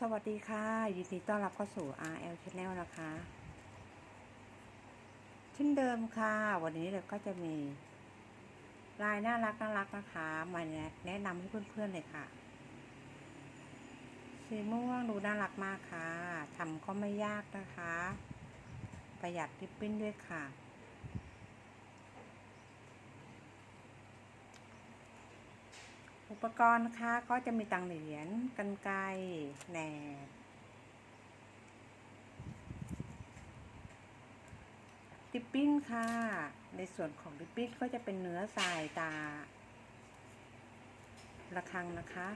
สวัสดีค่ะยินดีต้อนรับเข้าสู่ RL Channel นะคะ เช่นเดิมค่ะ วันนี้เราก็จะมีลายน่ารักน่ารักนะคะ มาแนะนำให้เพื่อนๆเลยค่ะ สีม่วงดูน่ารักมากค่ะทำก็ไม่ยากนะคะ ประหยัดริบบิ้นด้วยค่ะ อุปกรณ์นะคะก็จะมีตังเหรียญกันไกรแหนบริบบิ้นค่ะ ในส่วนของริบบิ้นก็จะเป็นเนื้อทรายตาระฆังนะคะ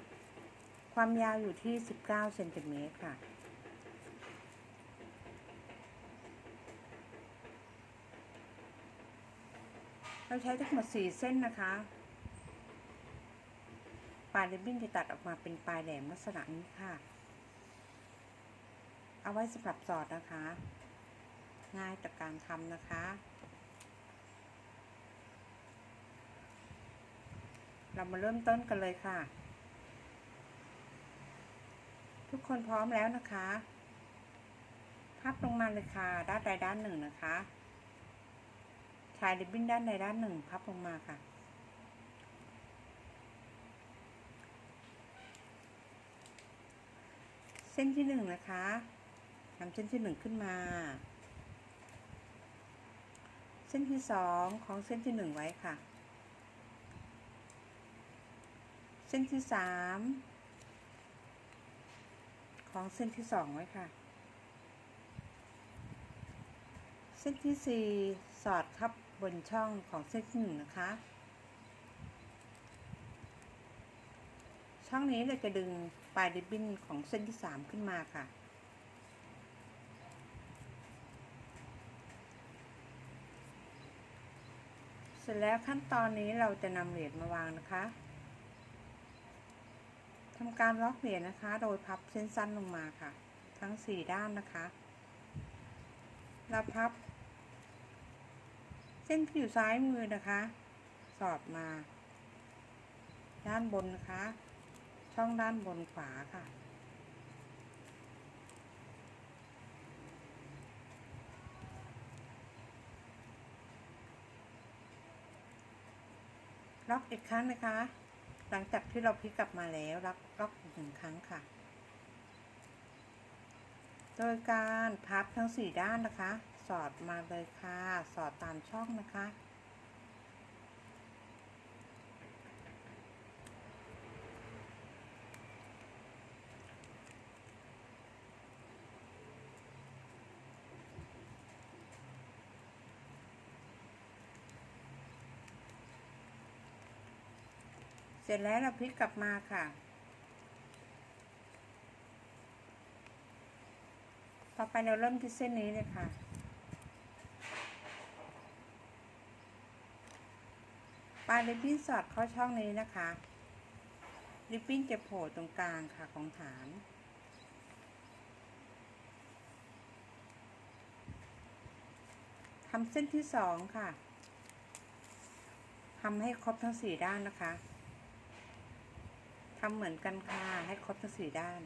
ความยาวอยู่ที่ 19เซนติเมตรค่ะ เราใช้ทั้งหมด 4 เส้นนะคะ ปลายริบบิ้นจะตัดออกมาเป็นปลายแหลมลักษณะนี้ค่ะ เอาไว้สำหรับสอดนะคะ ง่ายต่อการทำนะคะ เรามาเริ่มต้นกันเลยค่ะ ทุกคนพร้อมแล้วนะคะพับลงมาเลยค่ะ ด้านใดด้านหนึ่งนะคะชายริบบิ้นด้านใดด้านหนึ่งพับลงมาค่ะ ส้นที่หนึ่งนะคะนำเส้นที่หนึ่งขึ้นมา เส้นที่สองของเส้นที่หนึ่งไว้ค่ะ เส้นที่สามของเส้นที่สองไว้ค่ะ เส้นที่สี่สอดทับบนช่องของเส้นที่หนึ่งนะคะ ช่องนี้เราจะดึงปลายริบบิ้นของเส้นที่สามขึ้นมาค่ะ เสร็จแล้วขั้นตอนนี้เราจะนำเหรียญมาวางนะคะทำการล็อกเหรียญนะคะ โดยพับเส้นสั้นลงมาค่ะ ทั้งสี่ด้านนะคะแล้วพับ เส้นที่อยู่ซ้ายมือนะคะ สอดมา ด้านบนนะคะ ช่องด้านบนขวาค่ะ ล็อกอีกครั้งนะคะ หลังจากที่เราพลิกกลับมาแล้วล็อกล็อกอีกหนึ่งครั้งค่ะ โดยการพับทั้งสี่ด้านนะคะ สอดมาเลยค่ะ สอดตามช่องนะคะ สร็จแล้วเราพลิกกลับมาค่ะ ต่อไปเราเริ่มที่เส้นนี้เลยค่ะ ปลายริบบิ้นสอดเข้าช่องนี้นะคะ ริบบิ้นจะโผล่ตรงกลางค่ะของฐาน ทำเส้นที่สองค่ะทำให้ครบทั้งสี่ด้านนะคะ ทำเหมือนกันค่ะ ให้ครบทั้งสี่ด้าน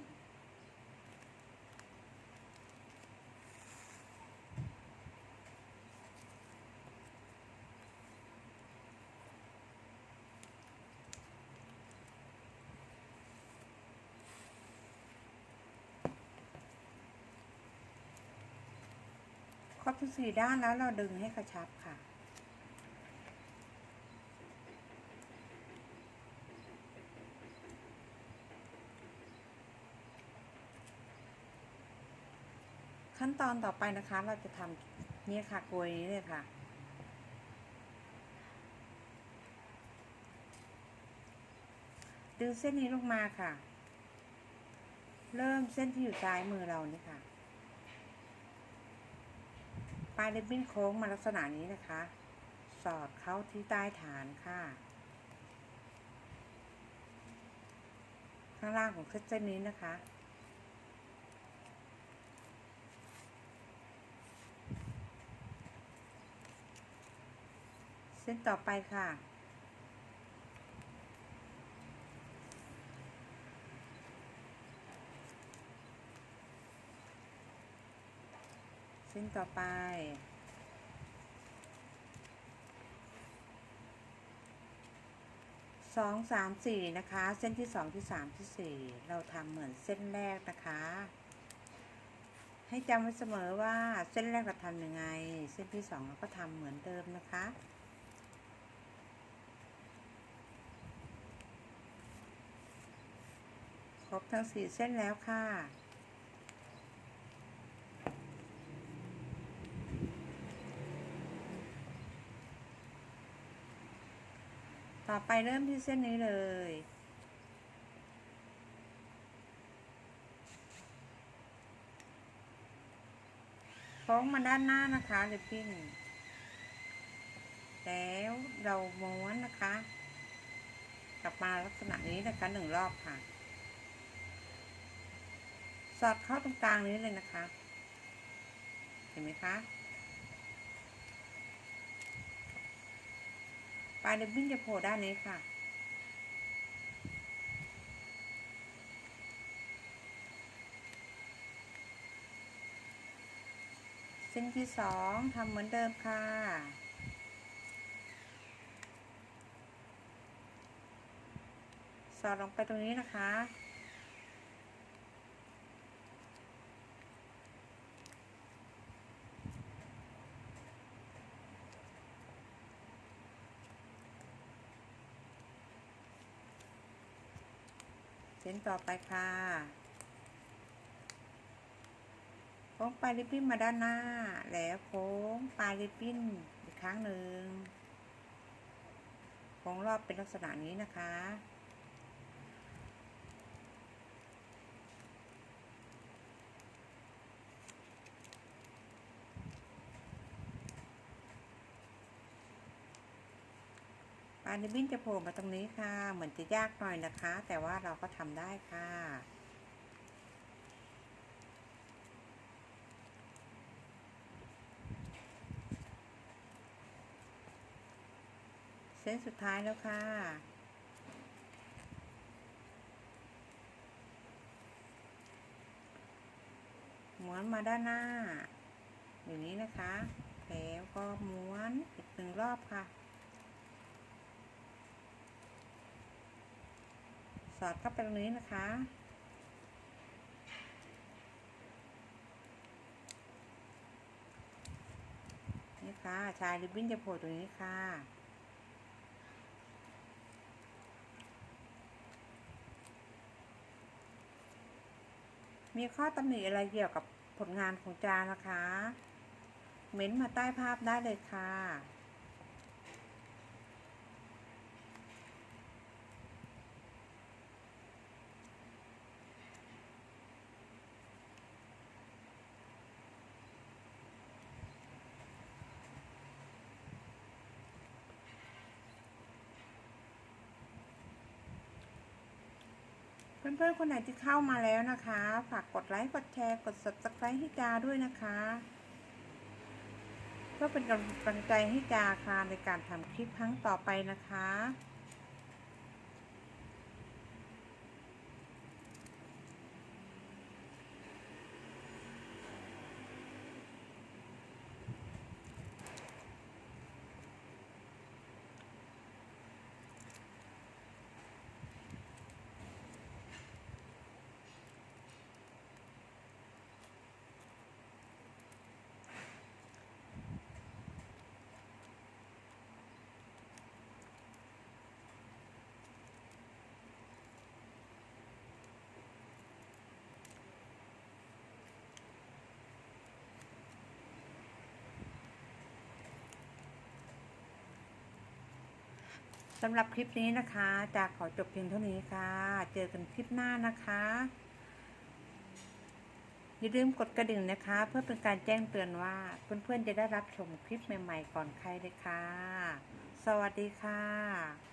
ครบทั้งสี่ด้านแล้วเราดึงให้กระชับค่ะ ขั้นตอนต่อไปนะคะ เราจะทำเนี่ยค่ะกลวยนี้เลยค่ะ ดึงเส้นนี้ลงมาค่ะ เริ่มเส้นที่อยู่ซ้ายมือเรานี่ค่ะ ปลายริบบิ้นโค้งมาลักษณะนี้นะคะ สอดเข้าที่ใต้ฐานค่ะ ข้างล่างของเส้นนี้นะคะ เส้นต่อไปค่ะ เส้นต่อไป สองสามสี่นะคะ เส้นที่สองที่สามที่สี่เราทำเหมือนเส้นแรกนะคะให้จำไว้เสมอว่าเส้นแรกเราทำยังไง เส้นที่สองเราก็ทำเหมือนเดิมนะคะ รบทั้งสี่เส้นแล้วค่ะ ต่อไปเริ่มที่เส้นนี้เลย โค้งมาด้านหน้านะคะริบบิ้นแล้วเราม้วนนะคะ กลับมาลักษณะนี้นะคะหนึ่งรอบค่ะ สอดเข้าตรงกลางนี้เลยนะคะ เห็นไหมคะปลายริบบิ้นจะโผล่ด้านนี้ค่ะ เส้นที่สองทำเหมือนเดิมค่ะ สอดลงไปตรงนี้นะคะ เส้นต่อไปค่ะโค้งปลายริบบิ้นมาด้านหน้า แล้วโค้งปลายริบบิ้นอีกครั้งหนึ่งโค้งรอบเป็นลักษณะนี้นะคะ ปลายริบบิ้นจะโผล่มาตรงนี้ค่ะ เหมือนจะยากหน่อยนะคะ แต่ว่าเราก็ทำได้ค่ะเส้นสุดท้ายแล้วค่ะ ม้วนมาด้านหน้าอย่างนี้นะคะ แล้วก็ม้วนอีกหนึ่งรอบค่ะ อดเข้าไปตรงนี้นะคะ นี่ค่ะ ชายริบบิ้นจะโผล่ตรงนี้ค่ะมีข้อตำหนิอะไรเกี่ยวกับผลงานของจานะคะ เม้นมาใต้ภาพได้เลยค่ะ เพื่อนๆ คนไหนที่เข้ามาแล้วนะคะ ฝากกดไลค์ กดแชร์ กด subscribe ให้จาด้วยนะคะ เพื่อเป็นกำลังใจให้จาค่ะในการทำคลิปครั้งต่อไปนะคะ สำหรับคลิปนี้นะคะจะขอจบเพียงเท่านี้ค่ะ เจอกันคลิปหน้านะคะ อย่าลืมกดกระดิ่งนะคะ เพื่อเป็นการแจ้งเตือนว่าเพื่อนๆจะได้รับชมคลิปใหม่ ๆ ก่อนใครเลยค่ะ สวัสดีค่ะ